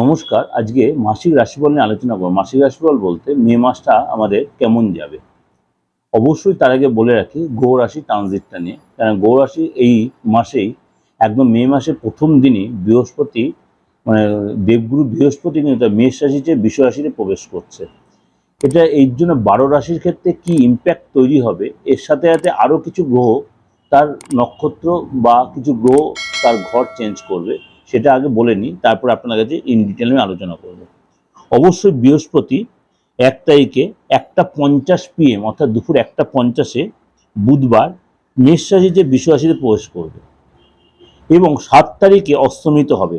নমস্কার, আজকে মাসিক রাশিফল নিয়ে আলোচনা করব। মাসিক রাশিফল বলতে মে মাসটা আমাদের কেমন যাবে? অবশ্যই তার আগে বলে রাখি গৌ রাশি ট্রানজিটটা নিয়ে। কারণ গৌ রাশি এই মাসেই একদম মে মাসের প্রথম দিনই বৃহস্পতি মানে দেবগুরু বৃহস্পতি কিন্তু তার মেষ রাশিতে বিশ্ব রাশিতে প্রবেশ করছে। এটা এই জন্য বারো রাশির ক্ষেত্রে কি ইম্প্যাক্ট তৈরি হবে? এর সাথে সাথে আরও কিছু গ্রহ তার নক্ষত্র বা কিছু গ্রহ তার ঘর চেঞ্জ করবে। সেটা আগে বলে নিই, তারপর আপনার কাছে ইন ডিটেল আমি আলোচনা করব। অবশ্যই বৃহস্পতি এক তারিখে একটা পঞ্চাশ পিএম অর্থাৎ দুপুর একটা পঞ্চাশে বুধবার মেষ রাশিতে বিশ্ব রাশিতে প্রবেশ করবে এবং সাত তারিখে অস্তমিত হবে।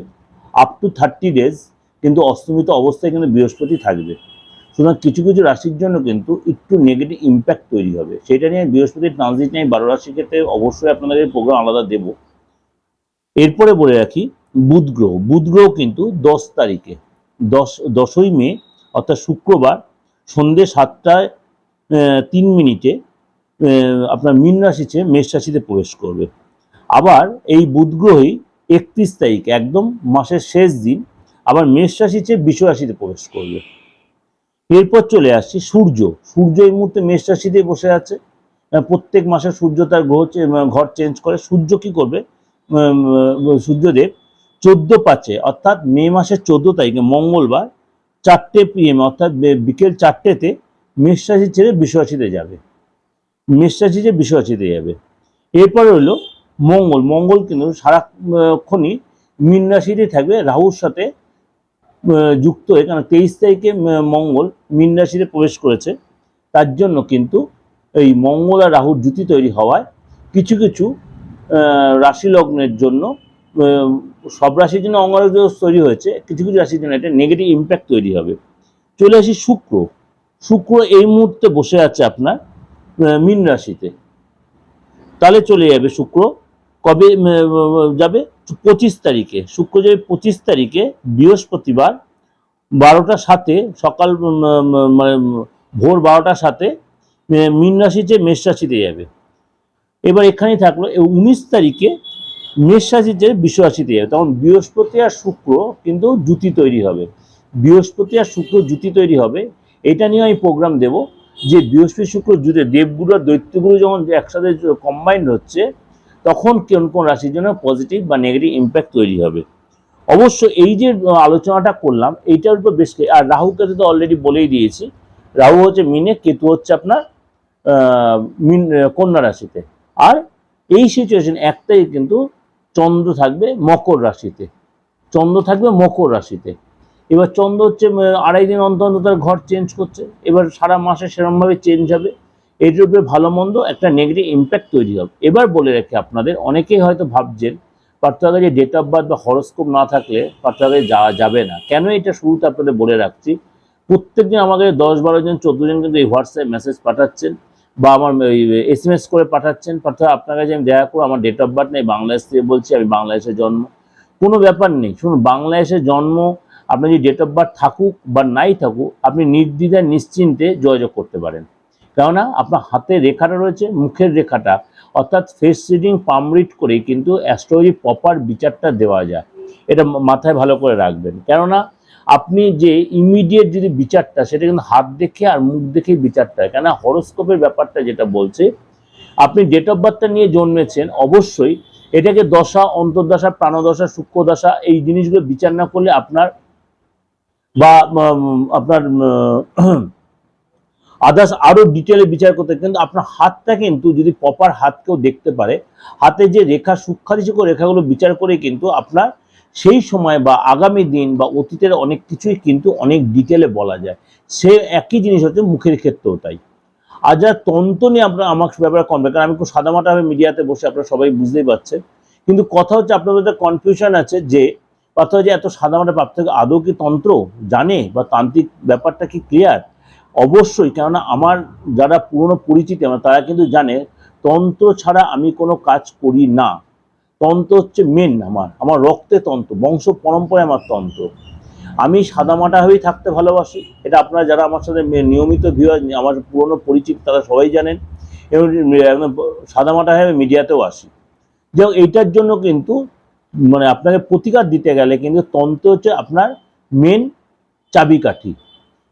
আপ টু থার্টি ডেজ কিন্তু অস্তমিত অবস্থায় কিন্তু বৃহস্পতি থাকবে। সুতরাং কিছু কিছু রাশির জন্য কিন্তু একটু নেগেটিভ ইম্প্যাক্ট তৈরি হবে। সেটা নিয়ে বৃহস্পতির ট্রানজিট নিয়ে বারো রাশির ক্ষেত্রে অবশ্যই আপনাদের প্রোগ্রাম আলাদা দেব। এরপরে বলে রাখি বুধ গ্রহ বুধ গ্রহ কিন্তু দশ তারিখে, দশ, দশই মে, অর্থাৎ শুক্রবার সন্ধ্যে সাতটায় তিন মিনিটে আপনার মীন রাশিতে মেষ রাশিতে প্রবেশ করবে। আবার এই বুধ গ্রহই একত্রিশ তারিখ, একদম মাসের শেষ দিন, আবার মেষ রাশিতে বিশ্ব রাশিতে প্রবেশ করবে। এরপর চলে আসছি সূর্য। সূর্য এই মুহূর্তে মেষ রাশিতে বসে আছে। প্রত্যেক মাসে সূর্য তার গ্রহ ঘর চেঞ্জ করে। সূর্য কি করবে? সূর্যদেব চোদ্দ পাঁচে, অর্থাৎ মে মাসের চোদ্দ তারিখে, মঙ্গলবার চারটে পিএম অর্থাৎ বিকেল চারটেতে মেষ রাশি ছেড়ে বিশ্ব রাশিতে যাবে। মেষ রাশি ছেড়ে বিশ্ব রাশিতে যাবে। এরপরে হলো মঙ্গল। মঙ্গল কিন্তু সারাক্ষণই মীন রাশিতেই থাকবে। রাহুর সাথে যুক্ত হয়ে কারণ তেইশ তারিখে মঙ্গল মীন রাশিতে প্রবেশ করেছে। তার জন্য কিন্তু এই মঙ্গল আর রাহুর জুতি তৈরি হওয়ায় কিছু কিছু রাশি লগ্নের জন্য সব রাশির জন্য অঙ্গারক তৈরি হয়েছে, কিছু কিছু রাশির জন্য একটা নেগেটিভ ইম্প্যাক্ট তৈরি হবে। চলে আসি শুক্র। শুক্র এই মুহূর্তে বসে আছে আপনার মীন রাশিতে। তাহলে চলে যাবে শুক্র। কবে যাবে? পঁচিশ তারিখে। শুক্র যাবে পঁচিশ তারিখে, বৃহস্পতিবার বারোটার সাথে সকাল মানে ভোর বারোটার সাথে মীন রাশিতে মেষ রাশিতে যাবে। এবার এখানেই থাকল উনিশ তারিখে মেষ রাশিতে বিশ্ব যাবে তখন বৃহস্পতি আর শুক্র কিন্তু জুতি তৈরি হবে। বৃহস্পতি আর শুক্র জুতি তৈরি হবে। এটা নিয়ে আমি প্রোগ্রাম দেব যে বৃহস্পতি, শুক্র, জুতে দেবগুরু আর দৈত্যগুরু যখন একসাথে কম্বাইন্ড হচ্ছে, তখন কোন কোন রাশির জন্য পজিটিভ বা নেগেটিভ ইম্প্যাক্ট তৈরি হবে। অবশ্য এই যে আলোচনাটা করলাম, এইটার উপর বেশ আর রাহুকে তো অলরেডি বলেই দিয়েছি। রাহু হচ্ছে মিনে, কেতু হচ্ছে আপনার মিন কন্যা রাশিতে। আর এই সিচুয়েশন একটাই কিন্তু চন্দ্র থাকবে মকর রাশিতে। চন্দ্র থাকবে মকর রাশিতে। এবার চন্দ্র হচ্ছে আড়াই দিন অন্তর তার ঘর চেঞ্জ করছে। এবার সারা মাসে সেরকমভাবে চেঞ্জ হবে। এটির উপরে ভালো মন্দ একটা নেগেটিভ ইম্প্যাক্ট তৈরি হবে। এবার বলে রাখি আপনাদের, অনেকেই হয়তো ভাবছেন পার্থক্য যে ডেট অফ বার্থ বা হরস্কোপ না থাকলে পার্থক্য যাওয়া যাবে না। কেন এটা শুরুতে আপনাদের বলে রাখছি, প্রত্যেকদিন আমাকে দশ বারো জন, চোদ্দ জন কিন্তু এই হোয়াটসঅ্যাপ মেসেজ পাঠাচ্ছেন। বা আমার এস এম এস করে পাঠাচ্ছেন পাঠাতে আপনার কাছে আমি দেখা করব আমার ডেট অফ বার্থ নেই বাংলাদেশ থেকে বলছি, আমি বাংলাদেশে জন্ম। কোনো ব্যাপার নেই। শুনুন, বাংলাদেশে জন্ম আপনার যদি ডেট অফ বার্থ থাকুক বা নাই থাকুক, আপনি নির্দ্বিধায়, নিশ্চিন্তে যোগাযোগ করতে পারেন। কেননা, আপনার হাতে রেখাটা রয়েছে, মুখের রেখাটা। অর্থাৎ ফেস রিডিং পামরিড করেই কিন্তু অ্যাস্ট্রোলজি প্রপার বিচারটা দেওয়া যায়। এটা মাথায় ভালো করে রাখবেন। কেননা আপনি যে ইমিডিয়েট যদি বিচারটা, সেটা কিন্তু হাত দেখে আর মুখ দেখেই বিচারটা কেননা হরোস্কোপের ব্যাপারটা যেটা বলছে, আপনি ডেট অফ বার্থটা নিয়ে জন্মেছেন, অবশ্যই এটাকে দশা, অন্তর্দশা, প্রাণদশা, সূক্ষ্মদশা, এই জিনিসগুলো বিচার না করলে আপনার বা আপনার আদার্স আরও ডিটেলে বিচার করতে, কিন্তু আপনার হাতটা কিন্তু যদি প্রপার হাতকেও দেখতে পারে, হাতে যে রেখা সূক্ষ্মাতিসূক্ষ্ম রেখাগুলো বিচার করে কিন্তু আপনার সেই সময় বা আগামী দিন বা অতীতের অনেক কিছুই কিন্তু অনেক ডিটেলে বলা যায়। সে একই জিনিস হচ্ছে মুখের ক্ষেত্রেও তাই। আর যারা তন্ত্র নিয়ে আপনার আমার ব্যাপারে কম কারণ আমি খুব সাদামাটাভাবে মিডিয়াতে বসে আপনারা সবাই বুঝতেই পারছেন। কিন্তু কথা হচ্ছে আপনাদের মধ্যে কনফিউশন আছে যে, কথা হচ্ছে এত সাদামাটা প্রাপ্ত আদৌ কি তন্ত্র জানে বা তান্ত্রিক ব্যাপারটা কি ক্লিয়ার অবশ্যই, কেননা আমার যারা পুরনো পরিচিতি আমার তারা কিন্তু জানে, তন্ত্র ছাড়া আমি কোনো কাজ করি না। তন্ত্র হচ্ছে মেন আমার আমার রক্তে তন্ত্র, বংশ পরম্পরায় আমার তন্ত্র। আমি সাদামাটা হয়েই থাকতে ভালোবাসি, এটা আপনারা যারা আমার সাথে নিয়মিত ভিউ আমার পুরনো পরিচিত তারা সবাই জানেন। এবং সাদামাটা হয়ে আমি মিডিয়াতেও আসি। হোক এইটার জন্য কিন্তু মানে আপনাকে প্রতিকার দিতে গেলে কিন্তু তন্ত্র হচ্ছে আপনার মেন চাবিকাঠি।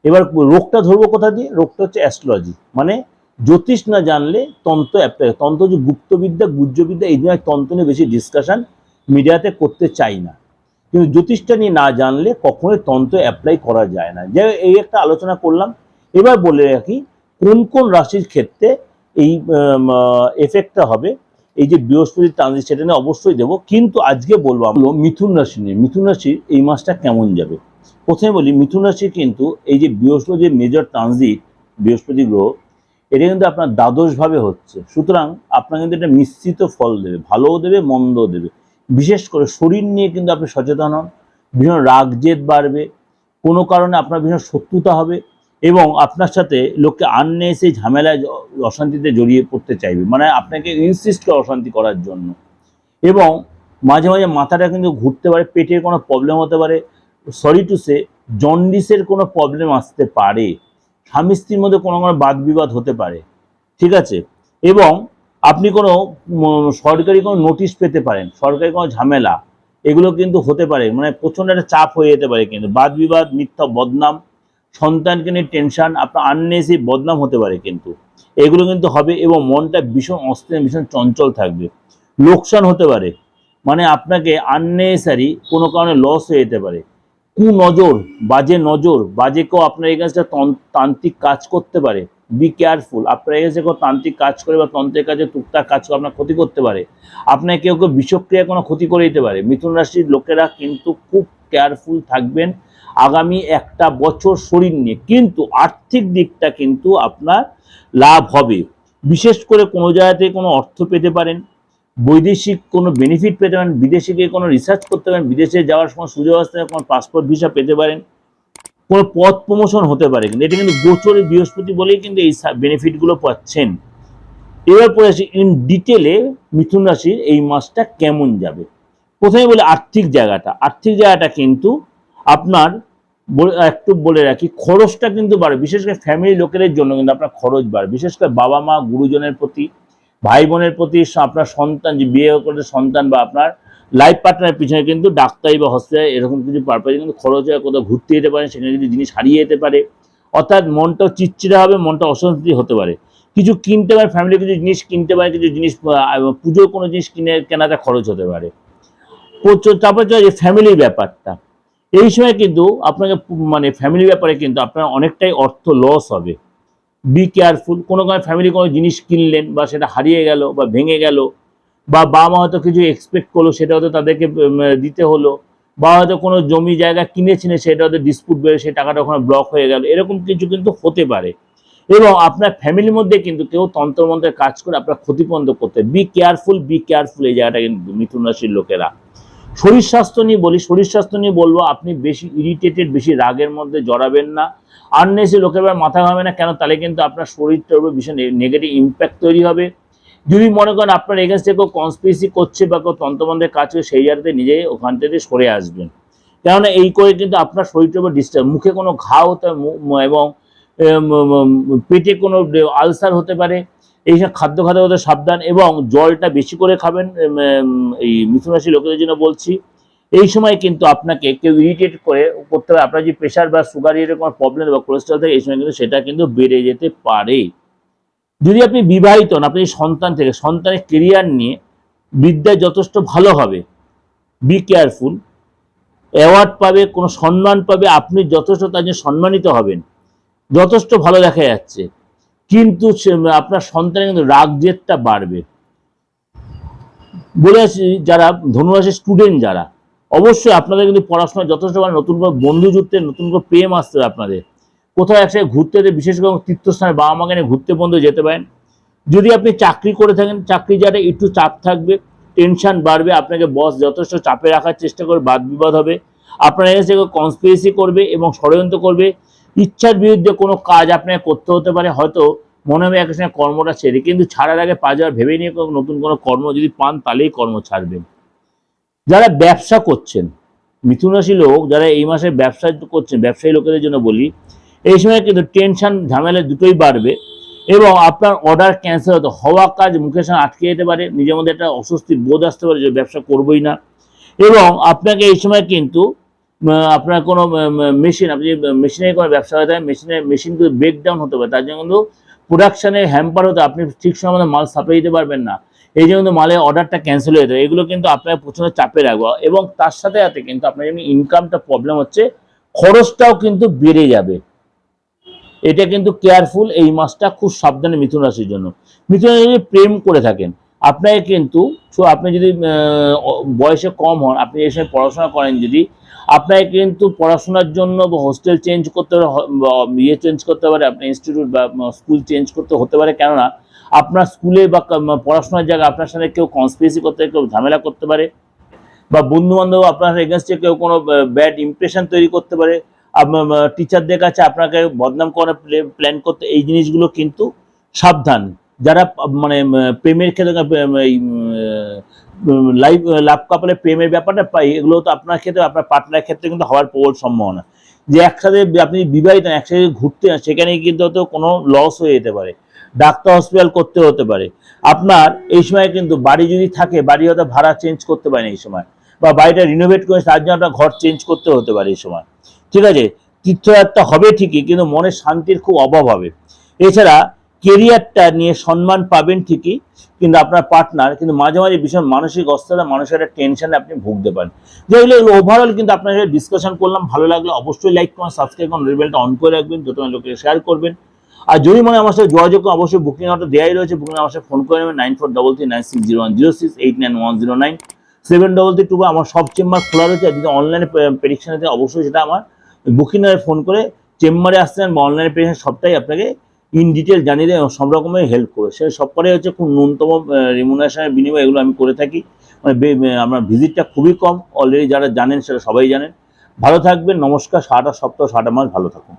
এবার রোগটা ধরবো কোথা দিয়ে? রোগটা হচ্ছে অ্যাস্ট্রোলজি মানে জ্যোতিষ না জানলে তন্ত্র অ্যাপ্লাই তন্ত্র যে গুপ্তবিদ্যা গুজ্জবিদ্যা এই জন্য তন্ত্র নিয়ে বেশি ডিসকাশন মিডিয়াতে করতে চাই না। কিন্তু জ্যোতিষটা নিয়ে না জানলে কখনোই তন্ত্র অ্যাপ্লাই করা যায় না। যে এই একটা আলোচনা করলাম। এবার বলে রাখি, কোন কোন রাশির ক্ষেত্রে এই এফেক্টটা হবে? এই যে বৃহস্পতি ট্রানজিট সেটা নিয়ে অবশ্যই দেবো। কিন্তু আজকে বলব, আমরা মিথুন রাশি নিয়ে। মিথুন রাশির এই মাসটা কেমন যাবে? প্রথমে বলি, মিথুন রাশি কিন্তু এই যে বৃহস্পতি মেজর ট্রানজিট বৃহস্পতি গ্রহ এটা কিন্তু আপনার দ্বাদশভাবে হচ্ছে। সুতরাং আপনার কিন্তু এটা মিশ্রিত ফল দেবে, ভালোও দেবে, মন্দও দেবে। বিশেষ করে শরীর নিয়ে কিন্তু আপনি সচেতন হন, ভীষণ রাগ জেদ বাড়বে, কোনো কারণে আপনার ভীষণ শত্রুতা হবে এবং আপনার সাথে লোককে আননে এসে ঝামেলায় অশান্তিতে জড়িয়ে পড়তে চাইবে। মানে আপনাকে ইনসিস্ট করে অশান্তি করার জন্য। এবং মাঝে মাঝে মাথাটা কিন্তু ঘুরতে পারে, পেটের কোনো প্রবলেম হতে পারে। সরি টু সে জন্ডিসের কোনো প্রবলেম আসতে পারে। স্বামী স্ত্রীর মধ্যে কোনো কোনো বাদ বিবাদ হতে পারে, ঠিক আছে? এবং আপনি কোনো সরকারি কোনো নোটিশ পেতে পারেন, সরকারি কোনো ঝামেলা, এগুলো কিন্তু হতে পারে। মানে প্রচণ্ড একটা চাপ হয়ে যেতে পারে কিন্তু। বাদ বিবাদ মিথ্যা বদনাম, সন্তানকে নিয়ে টেনশন, আপনার আননেসি বদনাম হতে পারে কিন্তু। এগুলো কিন্তু হবে এবং মনটা ভীষণ অস্থির, ভীষণ চঞ্চল থাকবে। লোকসান হতে পারে। মানে আপনাকে আননেসারি কোনো কারণে লস হয়ে যেতে পারে। কু নজর, বাজে নজর, বাজে কেউ আপনার এগেনস্টে তান্ত্রিক কাজ করতে পারে। বি কেয়ারফুল আপনার এগেনস্টে কেউ তান্ত্রিক কাজ করে বা তন্ত্রের কাজে টুকটাক কাজ করে আপনার ক্ষতি করতে পারে। আপনার কেউ কেউ বিষক্রিয়া কোনো ক্ষতি করে দিতে পারে। মিথুন রাশির লোকেরা কিন্তু খুব কেয়ারফুল থাকবেন। আগামী একটা বছর শরীর নিয়ে। কিন্তু আর্থিক দিকটা কিন্তু আপনার লাভ হবে। বিশেষ করে কোনো জায়গা থেকে কোনো অর্থ পেতে পারেন। বৈদেশিক কোনো বেনিফিট পেতে পারেন বিদেশে গিয়ে কোনো রিসার্চ করতে পারেন বিদেশে যাওয়ার সময় সুযোগ আসতে পারে, কোনো পাসপোর্ট ভিসা পেতে পারেন কোনো পথ প্রমোশন হতে পারে কিন্তু এটা কিন্তু গোচরে বৃহস্পতি বলেই কিন্তু এই বেনিফিটগুলো পাচ্ছেন। এবার পরে আসি ইন ডিটেলে মিথুন রাশির এই মাসটা কেমন যাবে? প্রথমে বলি আর্থিক জায়গাটা। আর্থিক জায়গাটা কিন্তু আপনার একটু বলে রাখি খরচটা কিন্তু বাড়বে। বিশেষ করে ফ্যামিলি লোকেদের জন্য কিন্তু আপনার খরচ বাড়বে। বিশেষ করে বাবা মা গুরুজনের প্রতি ভাই বোনের প্রতি আপনার সন্তান, যে বিয়ে করে সন্তান বা আপনার লাইফ পার্টনারের পিছনে কিন্তু ডাক্তারি বা হসপিটাল এরকম কিছু পারপাসে কিন্তু খরচ হয় কোথাও ঘুরতে যেতে পারে সেখানে কিছু জিনিস হারিয়ে যেতে পারে। অর্থাৎ মনটাও চিটচিড়ে হবে, মনটা অশান্তি হতে পারে। কিছু কিনতে পারে ফ্যামিলি কিছু জিনিস কিনতে পারে কিছু জিনিস পুজোর কোনো জিনিস কিনে কেনাটা খরচ হতে পারে। তারপর যে ফ্যামিলির ব্যাপারটা। এই সময় কিন্তু আপনাকে মানে ফ্যামিলি ব্যাপারে কিন্তু আপনার অনেকটাই অর্থ লস হবে। বি কেয়ারফুল কোনো কারণে ফ্যামিলি কোনো জিনিস কিনলেন বা সেটা হারিয়ে গেল বা ভেঙে গেল, বা বাবা মা হয়তো কিছু এক্সপেক্ট করল, সেটা হয়তো তাদেরকে দিতে হলো, বা হয়তো কোনো জমি জায়গা কিনেছিলেন সেটা হয়তো ডিসপুট বেড়ে সেই টাকাটা ওখানে ব্লক হয়ে গেল, এরকম কিছু কিন্তু হতে পারে। এবং আপনার ফ্যামিলির মধ্যে কিন্তু কেউ তন্ত্রমন্ত্রের কাজ করে আপনার ক্ষতিপূরণ করতে বি কেয়ারফুল বি কেয়ারফুল এই জায়গাটা কিন্তু মিথুন রাশির লোকেরা। শরীর স্বাস্থ্য নিয়ে বলি, শরীর স্বাস্থ্য নিয়ে বলব, আপনি বেশি ইরিটেটেড বেশি রাগের মধ্যে জড়াবেন না। আননেসে লোকের এবার মাথা ঘামে না, কেন? তাহলে কিন্তু আপনার শরীরটার উপর ভীষণ নেগেটিভ ইম্প্যাক্ট তৈরি হবে। যদি মনে করেন আপনার এগেন্সে কেউ কনস্পিরেসি করছে বা কেউ তন্ত্রমন্ত্রের কাজ করে, সেই জায়গাতে নিজে ওখান থেকে সরে আসবেন। কেননা এই করে কিন্তু আপনার শরীরটার উপর ডিস্টার্ব মুখে কোনো ঘা হতে এবং পেটে কোনো আলসার হতে পারে এইসব খাদ্য খাদ্য হতে সাবধান এবং জলটা বেশি করে খাবেন এই মিথুন রাশি লোকেদের জন্য বলছি। এই সময় কিন্তু আপনাকে কেউ ইরিটেট করে করতে হবে আপনার যে প্রেশার বা সুগার এরকম প্রবলেম বা কোলেস্ট্রল থাকে, এই সময় কিন্তু সেটা কিন্তু বেড়ে যেতে পারে। যদি আপনি বিবাহিত হন, আপনি সন্তান থেকে, সন্তানের কেরিয়ার নিয়ে বিদ্যায় যথেষ্ট ভালো হবে বি কেয়ারফুল অ্যাওয়ার্ড পাবে, কোনো সম্মান পাবে, আপনি যথেষ্ট তার জন্য সম্মানিত হবেন। যথেষ্ট ভালো দেখা যাচ্ছে। কিন্তু আপনার সন্তানের কিন্তু রাগ জেদটা বাড়বে। বলে আছি যারা ধনুরাশির স্টুডেন্ট যারা, অবশ্যই আপনাদের কিন্তু পড়াশোনা যথেষ্ট ভালো নতুন করে বন্ধু নতুন করে প্রেম আসতে হবে আপনাদের। কোথাও একসাথে ঘুরতে যেতে, বিশেষ করে তীর্থস্থানে বাবা মাকে নিয়ে ঘুরতে বন্ধু যেতে পারেন। যদি আপনি চাকরি করে থাকেন, চাকরি যারা একটু চাপ থাকবে টেনশন বাড়বে, আপনাকে বস যথেষ্ট চাপে রাখার চেষ্টা করবে, বাদ বিবাদ হবে। আপনার এসে কনস্পিরেসি করবে এবং ষড়যন্ত্র করবে। ইচ্ছার বিরুদ্ধে কোনো কাজ আপনাকে করতে হতে পারে, হয়তো মনে হবে একসঙ্গে কর্মটা ছেড়ে। কিন্তু ছাড়ার আগে পা যাওয়ার ভেবে নিয়ে নতুন কোনো কর্ম যদি পান, তাহলেই কর্ম ছাড়বেন। যারা ব্যবসা করছেন মিথুন রাশি লোক, যারা এই মাসে ব্যবসা করছেন, ব্যবসায়ী লোকেদের জন্য বলি, এই সময় কিন্তু টেনশন, ঝামেলা দুটোই বাড়বে এবং আপনার অর্ডার ক্যান্সেল হতে, হওয়া কাজ মুখের সঙ্গে আটকে যেতে পারে, নিজের মধ্যে একটা অস্বস্তি বোধ আসতে পারে যে ব্যবসা করবই না। এবং আপনাকে এই সময় কিন্তু আপনার কোনো মেশিন আপনি মেশিনের কোনো ব্যবসা হয়ে থাকে মেশিনে মেশিন কিন্তু ব্রেকডাউন হতে পারে। তার জন্য কিন্তু প্রোডাকশানে হ্যাম্পার হতে আপনি ঠিক সময় মতো মাল সাপ্লাই দিতে পারবেন না। এই জন্য কিন্তু মালের অর্ডারটা ক্যান্সেল হয়ে যাবে এগুলো কিন্তু আপনার প্রচণ্ড চাপে রাখব। এবং তার সাথে সাথে কিন্তু আপনার যেমনি ইনকামটা প্রবলেম হচ্ছে, খরচটাও কিন্তু বেড়ে যাবে। এটা কিন্তু কেয়ারফুল এই মাসটা খুব সাবধানে মিথুন রাশির জন্য। মিথুন রাশি যদি প্রেম করে থাকেন, আপনাকে কিন্তু আপনি যদি বয়সে কম হন, আপনি সময় পড়াশোনা করেন যদি আপনাকে কিন্তু পড়াশোনার জন্য হোস্টেল চেঞ্জ করতে ইয়ে চেঞ্জ করতে পারে, আপনার ইনস্টিটিউট বা স্কুল চেঞ্জ করতে হতে পারে। কেননা, আপনার স্কুলে বা পড়াশোনার জায়গায় আপনার সাথে কেউ কনস্পিরেসি করতে, কেউ ঝামেলা করতে পারে। বা বন্ধু বান্ধব আপনার এগেনস্টে কেউ কোনো ব্যাড ইমপ্রেশন তৈরি করতে পারে। টিচারদের কাছে আপনাকে বদনাম করার প্ল্যান করতে, এই জিনিসগুলো কিন্তু সাবধান। যারা মানে প্রেমের ক্ষেত্রে লাইফ লাভ কাপড়ের প্রেমের ব্যাপারটা এগুলো তো আপনার ক্ষেত্রে, আপনার পার্টনার ক্ষেত্রে কিন্তু হওয়ার প্রবল সম্ভাবনা। যে একসাথে আপনি বিবাহিত, একসাথে ঘুরতে সেখানে কিন্তু হয়তো কোনো লস হয়ে যেতে পারে। ডাক্তার হসপিটাল করতে হতে পারে। আপনার এই সময় কিন্তু বাড়ি যদি থাকে, বাড়ি হয়তো ভাড়া চেঞ্জ করতে পারেন এই সময়। বা বাড়িটা রিনোভেট করে তার জন্য আপনার ঘর চেঞ্জ করতে হতে পারে এই সময়। ঠিক আছে? তীর্থযাত্রা হবে ঠিকই, কিন্তু মনে শান্তির খুব অভাব হবে। এছাড়া কেরিয়ারটা নিয়ে সম্মান পাবেন ঠিকই কিন্তু আপনার পার্টনার কিন্তু মাঝে মাঝে ভীষণ মানসিক অস্থিরতা মানসিক একটা টেনশনে আপনি ভুগতে পারেন। যেগুলো এগুলো ওভারঅল কিন্তু আপনার সাথে ডিসকাশন করলাম ভালো লাগলে অবশ্যই লাইক করুন সাবস্ক্রাইব করুন রেবেলটা অন করে রাখবেন যত লোকে শেয়ার করবেন। আর যদি মনে আমার সাথে যোগাযোগ করুন, অবশ্যই বুকিং অর্ডার দেওয়াই রয়েছে বুকিং আমার সাথে ফোন করে নেবেন nine four double three nine six zero one zero six eight nine one zero nine seven double three two আমার সব চেম্বার খোলা রয়েছে আর যদি অনলাইনে প্রেডিকশন অবশ্যই সেটা আমার বুকিং ফোন করে চেম্বারে আসছেন বা অনলাইনে প্রেডিকশন সবটাই আপনাকে ইন ডিটেল জানিয়ে দেয়, সব রকমের হেল্প করে। সে সবকটাই হচ্ছে খুব ন্যূনতম রিমুনেশনের বিনিময় এগুলো আমি করে থাকি। মানে আমার ভিজিটটা খুবই কম। অলরেডি যারা জানেন, সেটা সবাই জানেন। ভালো থাকবেন, নমস্কার, সারাটা সপ্তাহ, সারাটা মাস ভালো থাকুন।